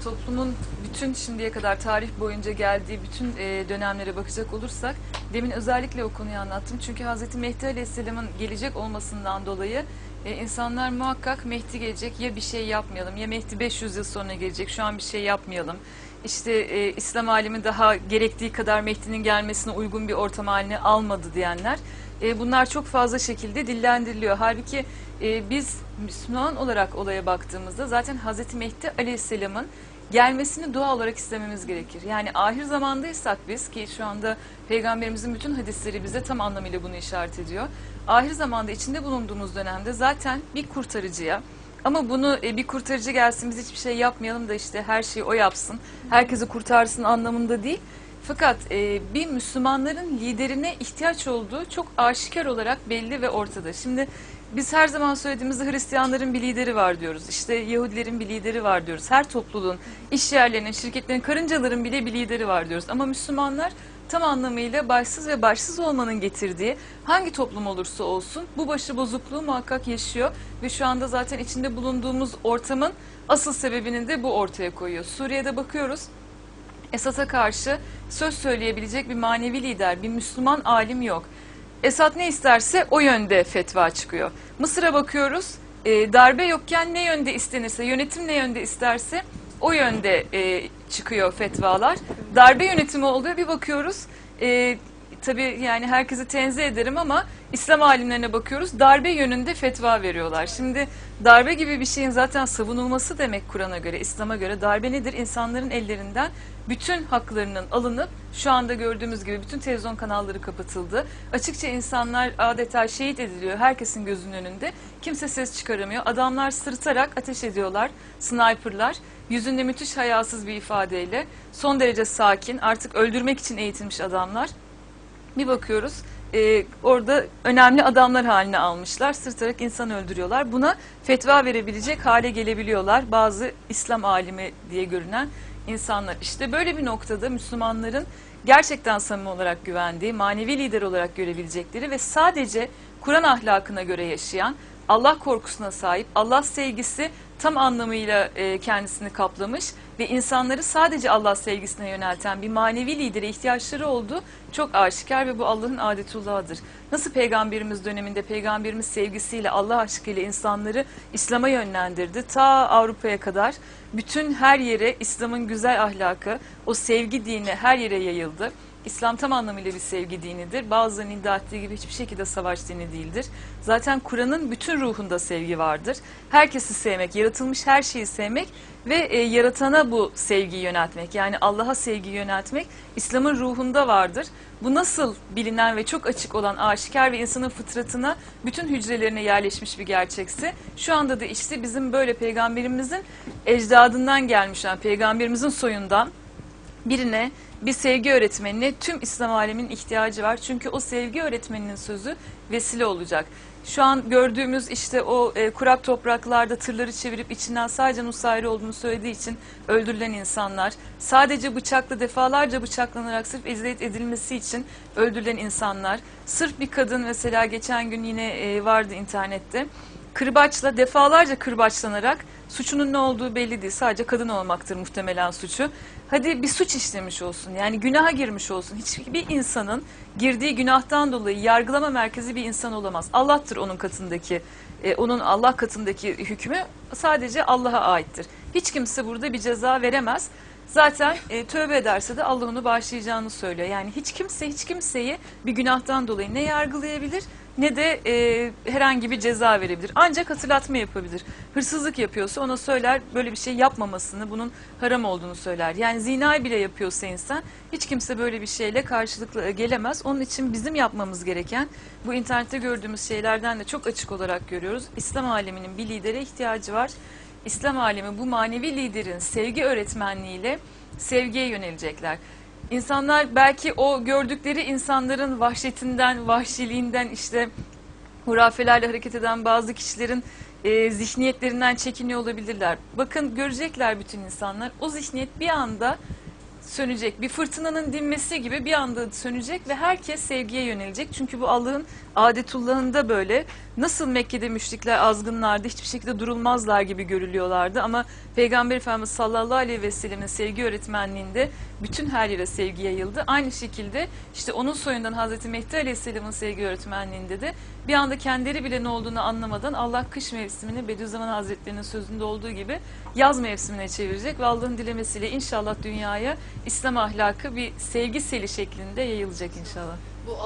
toplumun bütün şimdiye kadar tarih boyunca geldiği bütün e, dönemlere bakacak olursak demin özellikle o konuyu anlattım. Çünkü Hz. Mehdi Aleyhisselam'ın gelecek olmasından dolayı e, insanlar muhakkak Mehdi gelecek ya bir şey yapmayalım ya Mehdi 500 yıl sonra gelecek şu an bir şey yapmayalım. İşte e, İslam alemi daha gerektiği kadar Mehdi'nin gelmesine uygun bir ortam haline almadı diyenler. E, bunlar çok fazla şekilde dillendiriliyor. Halbuki e, biz Müslüman olarak olaya baktığımızda zaten Hz. Mehdi Aleyhisselam'ın gelmesini doğal olarak istememiz gerekir. Yani ahir zamandaysak biz ki şu anda peygamberimizin bütün hadisleri bize tam anlamıyla bunu işaret ediyor. Ahir zamanda içinde bulunduğumuz dönemde zaten bir kurtarıcıya ama bunu e, bir kurtarıcı gelsin biz hiçbir şey yapmayalım da işte her şeyi o yapsın, herkesi kurtarsın anlamında değil. Fakat e, bir Müslümanların liderine ihtiyaç olduğu çok aşikar olarak belli ve ortada. Şimdi biz her zaman söylediğimizde Hristiyanların bir lideri var diyoruz. İşte Yahudilerin bir lideri var diyoruz. Her topluluğun, iş yerlerinin, şirketlerin, karıncaların bile bir lideri var diyoruz. Ama Müslümanlar tam anlamıyla başsız ve başsız olmanın getirdiği hangi toplum olursa olsun bu başı bozukluğu muhakkak yaşıyor ve şu anda zaten içinde bulunduğumuz ortamın asıl sebebini de bu ortaya koyuyor. Suriye'de bakıyoruz. Esad'a karşı söz söyleyebilecek bir manevi lider, bir Müslüman alim yok. Esad ne isterse o yönde fetva çıkıyor. Mısır'a bakıyoruz, e, darbe yokken ne yönde istenirse, yönetim ne yönde isterse o yönde e, çıkıyor fetvalar. Darbe yönetimi oluyor, bir bakıyoruz, e, tabii yani herkesi tenzih ederim ama İslam alimlerine bakıyoruz, darbe yönünde fetva veriyorlar. Şimdi darbe gibi bir şeyin zaten savunulması demek Kur'an'a göre, İslam'a göre darbe nedir? İnsanların ellerinden bütün haklarının alınıp şu anda gördüğümüz gibi bütün televizyon kanalları kapatıldı. Açıkça insanlar adeta şehit ediliyor herkesin gözünün önünde. Kimse ses çıkaramıyor. Adamlar sırıtarak ateş ediyorlar. Sniperlar yüzünde müthiş hayasız bir ifadeyle son derece sakin artık öldürmek için eğitilmiş adamlar. Bir bakıyoruz e, orada önemli adamlar haline almışlar. Sırtarak insan öldürüyorlar. Buna fetva verebilecek hale gelebiliyorlar. Bazı İslam alimi diye görünen insanlar. İşte böyle bir noktada Müslümanların gerçekten samimi olarak güvendiği, manevi lider olarak görebilecekleri ve sadece Kur'an ahlakına göre yaşayan, Allah korkusuna sahip, Allah sevgisi tam anlamıyla e, kendisini kaplamış ve insanları sadece Allah sevgisine yönelten bir manevi lidere ihtiyaçları olduğu çok aşikar ve bu Allah'ın adetullahıdır. Nasıl peygamberimiz döneminde peygamberimiz sevgisiyle Allah aşkıyla insanları İslam'a yönlendirdi ta Avrupa'ya kadar bütün her yere İslam'ın güzel ahlakı, o sevgi dini her yere yayıldı. İslam tam anlamıyla bir sevgi dinidir. Bazılarının iddia ettiği gibi hiçbir şekilde savaş dini değildir. Zaten Kur'an'ın bütün ruhunda sevgi vardır. Herkesi sevmek, yaratılmış her şeyi sevmek ve e, yaratana bu sevgiyi yöneltmek yani Allah'a sevgi yöneltmek İslam'ın ruhunda vardır. Bu nasıl bilinen ve çok açık olan aşikar ve insanın fıtratına bütün hücrelerine yerleşmiş bir gerçekse şu anda da işte bizim böyle peygamberimizin ecdadından gelmiş yani peygamberimizin soyundan birine bir sevgi öğretmenine tüm İslam aleminin ihtiyacı var. Çünkü o sevgi öğretmeninin sözü vesile olacak. Şu an gördüğümüz işte o e, kurak topraklarda tırları çevirip içinden sadece Nusayri olduğunu söylediği için öldürülen insanlar, sadece bıçakla defalarca bıçaklanarak sırf eziyet edilmesi için öldürülen insanlar, sırf bir kadın mesela geçen gün yine e, vardı internette, kırbaçla defalarca kırbaçlanarak suçunun ne olduğu belli değil. Sadece kadın olmaktır muhtemelen suçu. Hadi bir suç işlemiş olsun. Yani günaha girmiş olsun. Hiçbir insanın girdiği günahtan dolayı yargılama merkezi bir insan olamaz. Allah'tır onun katındaki, e, onun Allah katındaki hükmü sadece Allah'a aittir. Hiç kimse burada bir ceza veremez. Zaten e, tövbe ederse de Allah onu bağışlayacağını söylüyor. Yani hiç kimse hiç kimseyi bir günahtan dolayı ne yargılayabilir ne de e, herhangi bir ceza verebilir. Ancak hatırlatma yapabilir. Hırsızlık yapıyorsa ona söyler böyle bir şey yapmamasını, bunun haram olduğunu söyler. Yani zinayı bile yapıyorsa insan hiç kimse böyle bir şeyle karşılıklı gelemez. Onun için bizim yapmamız gereken bu internette gördüğümüz şeylerden de çok açık olarak görüyoruz. İslam aleminin bir lidere ihtiyacı var. İslam alemi bu manevi liderin sevgi öğretmenliğiyle sevgiye yönelecekler. İnsanlar belki o gördükleri insanların vahşetinden, vahşiliğinden işte hurafelerle hareket eden bazı kişilerin e, zihniyetlerinden çekiniyor olabilirler. Bakın görecekler bütün insanlar. O zihniyet bir anda sönecek. Bir fırtınanın dinmesi gibi bir anda sönecek ve herkes sevgiye yönelecek. Çünkü bu Allah'ın adetullahında böyle nasıl Mekke'de müşrikler azgınlardı hiçbir şekilde durulmazlar gibi görülüyorlardı ama Peygamber Efendimiz sallallahu aleyhi ve sellemin sevgi öğretmenliğinde bütün her yere sevgi yayıldı. Aynı şekilde işte onun soyundan Hazreti Mehdi Aleyhisselam'ın sevgi öğretmenliğinde de bir anda kendileri bile ne olduğunu anlamadan Allah kış mevsimini Bediüzzaman Hazretleri'nin sözünde olduğu gibi yaz mevsimine çevirecek ve Allah'ın dilemesiyle inşallah dünyaya İslam ahlakı bir sevgi seli şeklinde yayılacak inşallah.